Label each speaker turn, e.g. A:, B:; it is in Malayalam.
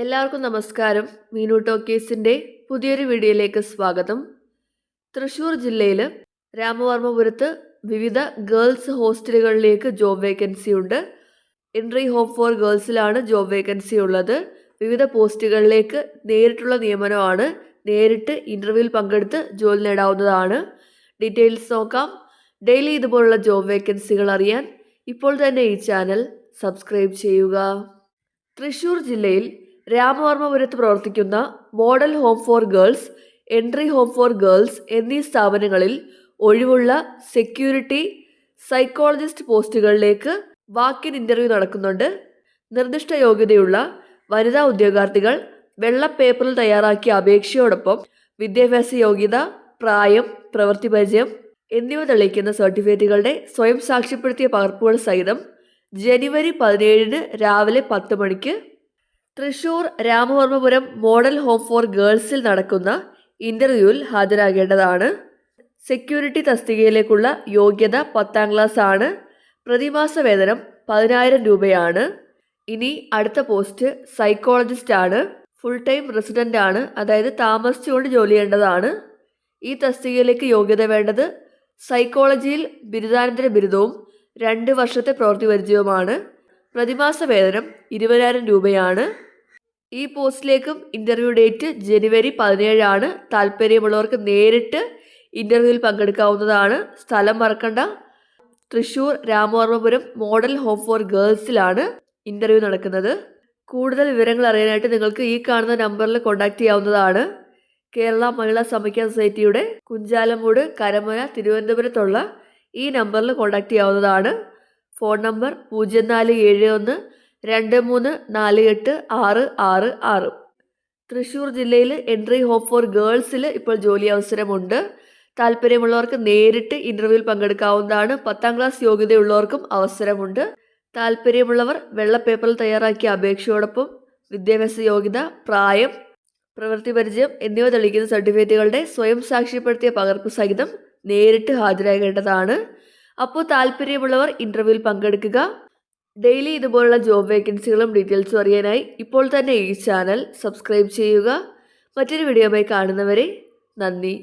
A: എല്ലാവർക്കും നമസ്കാരം. മീനു ടോക്കീസിന്റെ പുതിയൊരു വീഡിയോയിലേക്ക് സ്വാഗതം. തൃശ്ശൂർ ജില്ലയിൽ രാമവർമ്മപുരത്ത് വിവിധ ഗേൾസ് ഹോസ്റ്റലുകളിലേക്ക് ജോബ് വേക്കൻസി ഉണ്ട്. എൻട്രി ഹോം ഫോർ ഗേൾസിലാണ് ജോബ് വേക്കൻസി ഉള്ളത്. വിവിധ പോസ്റ്റുകളിലേക്ക് നേരിട്ടുള്ള നിയമനമാണ്. നേരിട്ട് ഇന്റർവ്യൂവിൽ പങ്കെടുത്ത് ജോലി നേടാവുന്നതാണ്. ഡീറ്റെയിൽസ് നോക്കാം. ഡെയിലി ഇതുപോലുള്ള ജോബ് വേക്കൻസികൾ അറിയാൻ ഇപ്പോൾ തന്നെ ഈ ചാനൽ സബ്സ്ക്രൈബ് ചെയ്യുക. തൃശ്ശൂർ ജില്ലയിൽ രാമവർമ്മപുരത്ത് പ്രവർത്തിക്കുന്ന model home for girls entry home for girls എന്നീ സ്ഥാപനങ്ങളിൽ ഒഴിവുള്ള സെക്യൂരിറ്റി സൈക്കോളജിസ്റ്റ് പോസ്റ്റുകളിലേക്ക് വാക്കിൻ ഇന്റർവ്യൂ നടക്കുന്നുണ്ട്. നിർദ്ദിഷ്ട യോഗ്യതയുള്ള വനിതാ ഉദ്യോഗാർത്ഥികൾ വെള്ള പേപ്പറിൽ തയ്യാറാക്കിയ അപേക്ഷയോടൊപ്പം വിദ്യാഭ്യാസ യോഗ്യത പ്രായം പ്രവൃത്തി പരിചയം എന്നിവ തെളിയിക്കുന്ന സർട്ടിഫിക്കറ്റുകളുടെ സ്വയം സാക്ഷ്യപ്പെടുത്തിയ പകർപ്പുകൾ സഹിതം ജനുവരി പതിനേഴിന് രാവിലെ പത്ത് മണിക്ക് Thrissur Ramavarmapuram model home for ഗേൾസിൽ നടക്കുന്ന ഇന്റർവ്യൂവിൽ ഹാജരാകേണ്ടതാണ്. സെക്യൂരിറ്റി തസ്തികയിലേക്കുള്ള യോഗ്യത പത്താം ക്ലാസ് ആണ് പ്രതിമാസ വേതനം പതിനായിരം രൂപയാണ്. ഇനി അടുത്ത പോസ്റ്റ് സൈക്കോളജിസ്റ്റ് ആണ് ഫുൾ ടൈം റെസിഡന്റ് ആണ് അതായത് താമസിച്ചുകൊണ്ട് ജോലി ചെയ്യേണ്ടതാണ്. ഈ തസ്തികയിലേക്ക് യോഗ്യത വേണ്ടത് സൈക്കോളജിയിൽ ബിരുദാനന്തര ബിരുദവും രണ്ട് വർഷത്തെ പ്രവൃത്തി പരിചയവുമാണ്. പ്രതിമാസ വേതനം ഇരുപതിനായിരം രൂപയാണ്. ഈ പോസ്റ്റിലേക്കും ഇന്റർവ്യൂ ഡേറ്റ് ജനുവരി പതിനേഴാണ്. താല്പര്യമുള്ളവർക്ക് നേരിട്ട് ഇന്റർവ്യൂവിൽ പങ്കെടുക്കാവുന്നതാണ്. സ്ഥലം മറക്കണ്ട. Thrissur Ramavarmapuram model home for ഗേൾസിലാണ് interview നടക്കുന്നത്. കൂടുതൽ വിവരങ്ങൾ അറിയാനായിട്ട് നിങ്ങൾക്ക് ഈ കാണുന്ന നമ്പറിൽ കോൺടാക്റ്റ് ചെയ്യാവുന്നതാണ്. കേരള മഹിളാ സമിക്യ സൊസൈറ്റിയുടെ കുഞ്ചാലമൂട് കരമന തിരുവനന്തപുരത്തുള്ള ഈ നമ്പറിൽ കോൺടാക്റ്റ് ചെയ്യാവുന്നതാണ്. ഫോൺ നമ്പർ പൂജ്യം നാല് ഏഴ് ഒന്ന് രണ്ട് മൂന്ന് നാല് എട്ട് ആറ് ആറ് ആറ്. തൃശ്ശൂർ ജില്ലയിൽ എൻട്രി ഹോപ്പ് ഫോർ ഗേൾസിൽ ഇപ്പോൾ ജോലി അവസരമുണ്ട്. താല്പര്യമുള്ളവർക്ക് നേരിട്ട് ഇന്റർവ്യൂവിൽ പങ്കെടുക്കാവുന്നതാണ്. പത്താം ക്ലാസ് യോഗ്യതയുള്ളവർക്കും അവസരമുണ്ട്. താല്പര്യമുള്ളവർ വെള്ളപ്പേപ്പറിൽ തയ്യാറാക്കിയ അപേക്ഷയോടൊപ്പം വിദ്യാഭ്യാസ യോഗ്യത പ്രായം പ്രവൃത്തി പരിചയം എന്നിവ തെളിയിക്കുന്ന സർട്ടിഫിക്കറ്റുകളുടെ സ്വയം സാക്ഷ്യപ്പെടുത്തിയ പകർപ്പ് സഹിതം നേരിട്ട് ഹാജരാകേണ്ടതാണ്. അപ്പോൾ താല്പര്യമുള്ളവർ ഇന്റർവ്യൂവിൽ പങ്കെടുക്കുക. ഡെയിലി ഇതുപോലുള്ള ജോബ് വേക്കൻസികളും ഡീറ്റെയിൽസും അറിയാനായി ഇപ്പോൾ തന്നെ ഈ ചാനൽ സബ്സ്ക്രൈബ് ചെയ്യുക. മറ്റൊരു വീഡിയോയുമായി കാണുന്നവരെ നന്ദി.